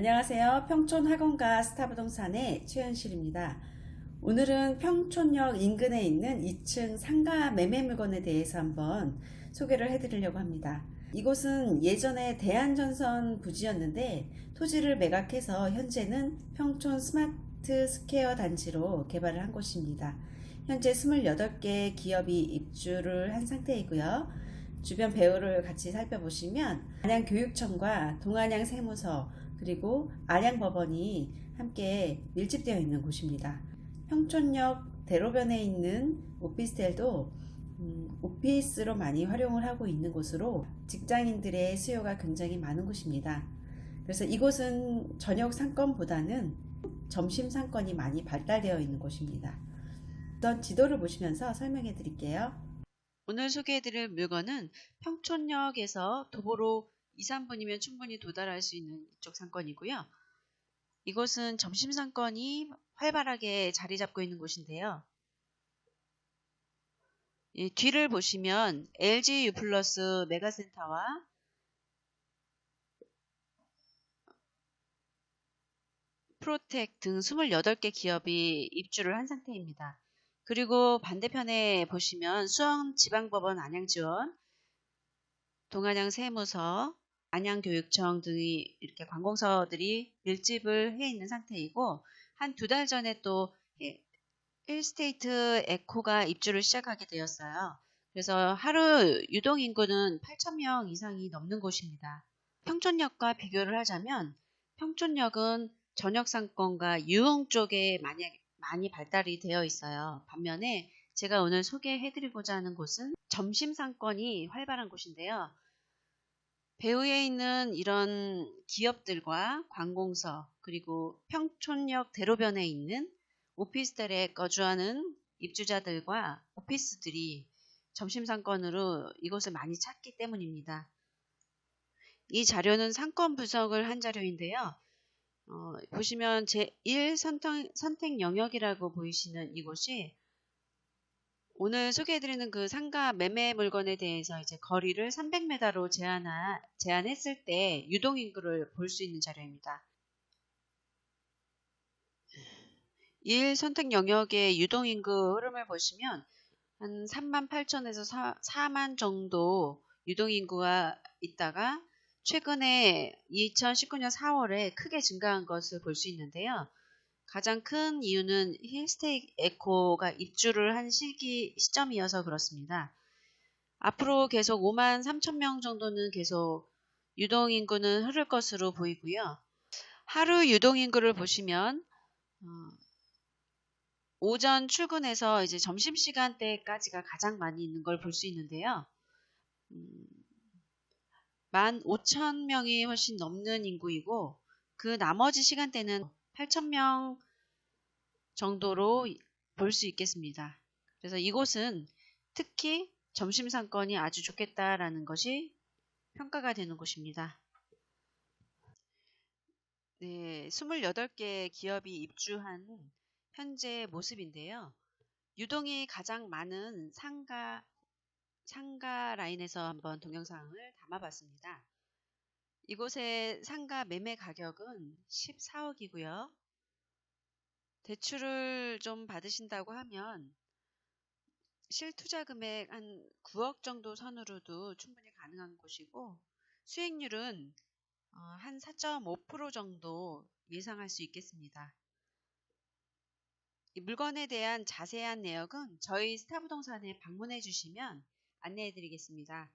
안녕하세요. 평촌 학원가 스타부동산의 최현실입니다. 오늘은 평촌역 인근에 있는 2층 상가 매매 물건에 대해서 한번 소개를 해드리려고 합니다. 이곳은 예전에 대한전선 부지였는데 토지를 매각해서 현재는 평촌 스마트 스퀘어 단지로 개발을 한 곳입니다. 현재 28개 기업이 입주를 한 상태이고요. 주변 배우를 같이 살펴보시면 안양교육청과 동안양 세무서 그리고 안양법원이 함께 밀집되어 있는 곳입니다. 평촌역 대로변에 있는 오피스텔도 음, 오피스로 많이 활용을 하고 있는 곳으로 직장인들의 수요가 굉장히 많은 곳입니다. 그래서 이곳은 저녁 상권보다는 점심 상권이 많이 발달되어 있는 곳입니다. 우선 지도를 보시면서 설명해 드릴게요. 오늘 소개해 드릴 물건은 평촌역에서 도보로 2, 3분이면 충분히 도달할 수 있는 이쪽 상권이고요. 이곳은 점심 상권이 활발하게 자리 잡고 있는 곳인데요. 이 뒤를 보시면 LG U 플러스 메가센터와 프로텍 등 28개 기업이 입주를 한 상태입니다. 그리고 반대편에 보시면 수원지방법원 안양지원, 동안양 세무서, 안양교육청 등이 이렇게 관공서들이 밀집을 해 있는 상태이고 한 두 달 전에 또 힐스테이트 에코가 입주를 시작하게 되었어요. 그래서 하루 유동 인구는 8,000명 이상이 넘는 곳입니다. 평촌역과 비교를 하자면 평촌역은 저녁 상권과 유흥 쪽에 많이, 많이 발달이 되어 있어요. 반면에 제가 오늘 소개해드리고자 하는 곳은 점심 상권이 활발한 곳인데요. 배후에 있는 이런 기업들과 관공서 그리고 평촌역 대로변에 있는 오피스텔에 거주하는 입주자들과 오피스들이 점심 상권으로 이곳을 많이 찾기 때문입니다. 이 자료는 상권 분석을 한 자료인데요. 어, 보시면 제1 선택, 선택 영역이라고 보이시는 이곳이 오늘 소개해드리는 그 상가 매매 물건에 대해서 이제 거리를 300m로 제한하, 제한했을 때 유동인구를 볼 수 있는 자료입니다. 1 선택 영역의 유동인구 흐름을 보시면 한 3만 8천에서 4, 4만 정도 유동인구가 있다가 최근에 2019년 4월에 크게 증가한 것을 볼 수 있는데요. 가장 큰 이유는 힐스테이 에코가 입주를 한 시기 시점이어서 그렇습니다. 앞으로 계속 5만 3천 명 정도는 계속 유동 인구는 흐를 것으로 보이고요. 하루 유동 인구를 보시면 어, 오전 출근해서 이제 점심 시간대까지가 가장 많이 있는 걸 볼 수 있는데요. 음, 15,000명이 훨씬 넘는 인구이고 그 나머지 시간대는 8,000명 정도로 볼 수 있겠습니다. 그래서 이곳은 특히 점심 상권이 아주 좋겠다라는 것이 평가가 되는 곳입니다. 네, 28개 기업이 입주한 현재 모습인데요. 유동이 가장 많은 상가 상가 라인에서 한번 동영상을 담아봤습니다. 이곳의 상가 매매 가격은 14억이고요. 대출을 좀 받으신다고 하면 실투자 금액 한 9억 정도 선으로도 충분히 가능한 곳이고 수익률은 어, 한4.5% 정도 예상할 수 있겠습니다. 이 물건에 대한 자세한 내역은 저희 스타부동산에 방문해 주시면 안내해 드리겠습니다.